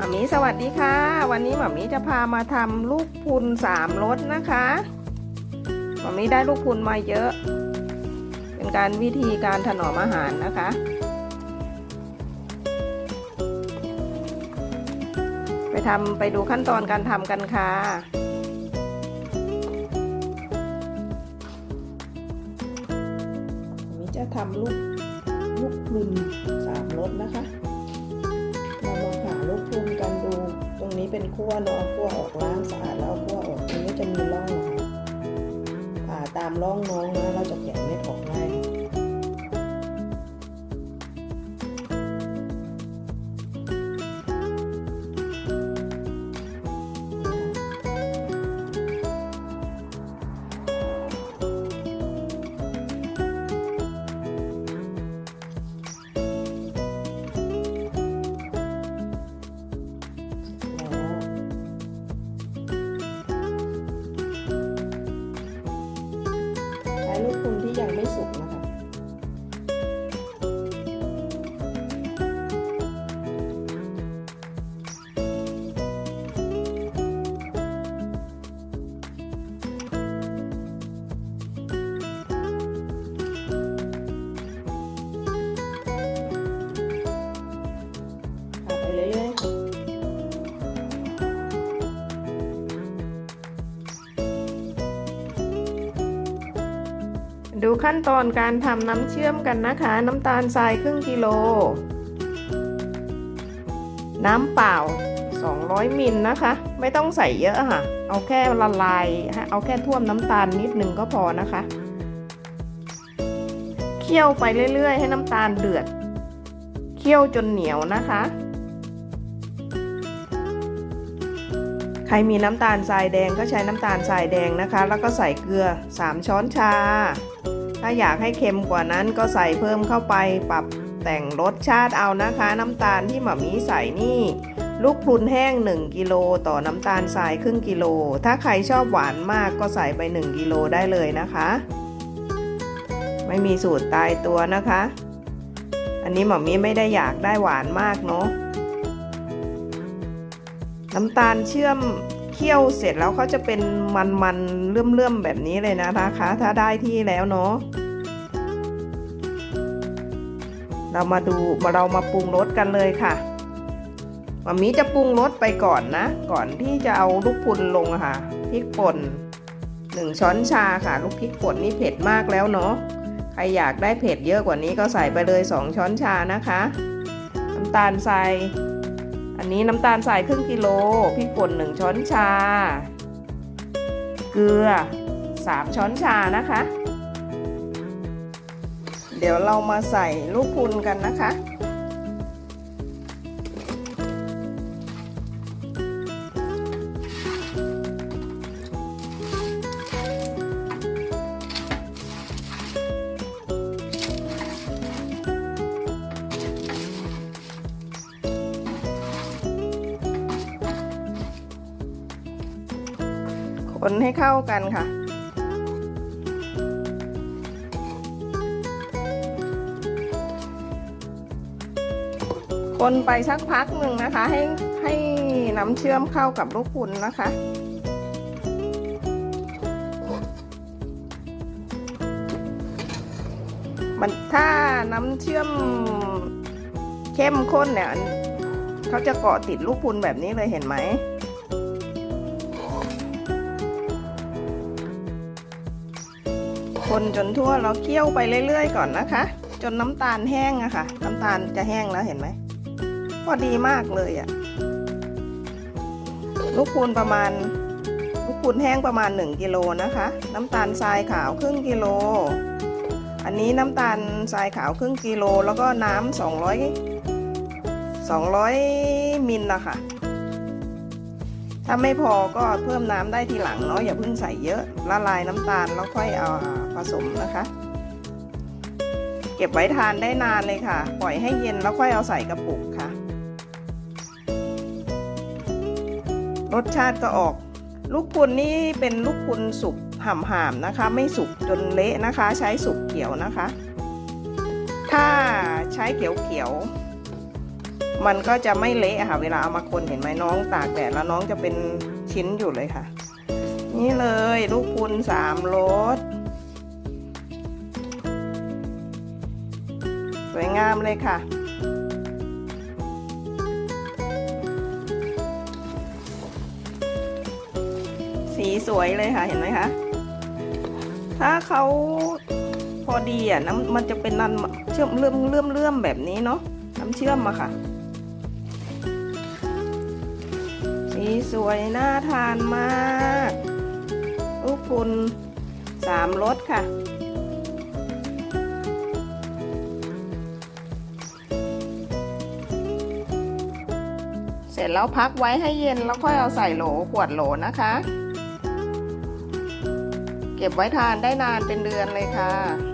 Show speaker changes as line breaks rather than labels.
หมามีสวัสดีค่ะ วันนี้หมามีจะพามาทำลูกพุนสามรสนะคะหมามีได้ลูกพุนมาเยอะ เป็นการวิธีการถนอมอาหารนะคะไปทำไปดูขั้นตอนการทำกันค่ะมิจะทำลูกลูกพลุนสามรสนะคะ เรามาผ่า ลูกคลุมกันดู ตรงนี้เป็นขั้วเนาะขั้วออกล้างสะอาดแล้วเอาขั้วออกตรงนี้จะมีร่องผ่าตามร่องน้อง ดูขั้นตอนการทำน้ำเชื่อมกันนะคะ น้ำตาลทรายครึ่งกิโล น้ำเปล่า 200 มิลนะคะ ไม่ต้องใส่เยอะค่ะ เอาแค่ละลายเอาแค่ท่วมน้ำตาลนิดนึงก็พอนะคะ เคี่ยวไปเรื่อย ๆ ให้น้ำตาลเดือด เคี่ยวจนเหนียวนะคะ ใครมีน้ำตาลทรายแดงก็ใช้น้ำตาลทรายแดงนะคะ แล้วก็ใส่เกลือ 3 ช้อนชา ถ้าอยากให้เค็มกว่านั้นก็ใส่เพิ่มเข้าไปปรับแต่งรสชาติเอานะคะ น้ำตาลที่หมามีใส่นี่ ลูกพรุนแห้ง 1กิโลต่อน้ำตาลทรายครึ่งกิโล ถ้าใครชอบหวานมากก็ใส่ไป 1กิโลได้เลยนะคะ ไม่มีสูตรตายตัวนะคะ อันนี้หมามีไม่ได้อยากได้หวานมากเนาะน้ำตาลเชื่อมเคี่ยวเสร็จแล้วเขาจะเป็นมันๆเลื่อมๆแบบนี้เลยนะคะ ถ้าได้ที่แล้วเนาะ เรามาดูมาเรามาปรุงรสกันเลยค่ะมามีจะปรุงรสไปก่อนนะ ก่อนที่จะเอาลูกพุนลงค่ะพริกป่นหนึ่งช้อนชาค่ะ ลูกพริกป่นนี่เผ็ดมากแล้วเนาะใครอยากได้เผ็ดเยอะกว่านี้ก็ใส่ไปเลยสองช้อนชานะคะ น้ำตาลทรายอันนี้น้ำตาลทรายครึ่งกิโลพริกป่นหนึ่งช้อนชา เกลือสามช้อนชานะคะ เดี๋ยวเรามาใส่ลูกพุนกันนะคะ คนให้เข้ากันค่ะ คนไปสักพักหนึ่งนะคะ ให้ให้น้ำเชื่อมเข้ากับลูกพุนนะคะ มันถ้าน้ำเชื่อมเข้มข้นเนี่ยเขาจะเกาะติดลูกพุนแบบนี้เลยเห็นไหมคนจนทั่วเราเคี่ยวไปเรื่อยๆก่อนนะคะ จนน้ำตาลแห้งอะค่ะ น้ำตาลจะแห้งแล้วเห็นไหม พอดีมากเลยอะลูกพูนประมาณ ลูกพูนแห้งประมาณ 1กิโลนะคะ น้ำตาลทรายขาวครึ่งกิโล อันนี้น้ำตาลทรายขาวครึ่งกิโล แล้วก็น้ำ200 200มิลนะคะถ้าไม่พอก็เพิ่มน้ำได้ทีหลังเนาะอย่าเพิ่งใส่เยอะละลายน้ำตาลแล้วค่อยเอาผสมนะคะเก็บไว้ทานได้นานเลยค่ะ ปล่อยให้เย็นแล้วค่อยเอาใส่กระปุกค่ะ รสชาติก็ออก ลูกพุนนี่เป็นลูกพุนสุกห่ามๆนะคะ ไม่สุกจนเละนะคะ ใช้สุกเขียวนะคะ ถ้าใช้เขียวๆมันก็จะไม่เละอะค่ะ เวลาเอามาคนเห็นไหมน้องตากแดดแล้วน้องจะเป็นชิ้นอยู่เลยค่ะ นี่เลยลูกพุนสามรสสวยงามเลยค่ะ สีสวยเลยค่ะเห็นไหมคะ ถ้าเขาพอดีอะน้ำมันจะเป็นน้ำเชื่อมเลื่อมเลื่อมเลื่อมแบบนี้เนาะน้ำเชื่อมอะค่ะ สีสวยน่าทานมากลูกพุนสามรสค่ะเสร็จแล้วพักไว้ให้เย็นแล้วค่อยเอาใส่โหลขวดโหลนะคะ เก็บไว้ทานได้นานเป็นเดือนเลยค่ะ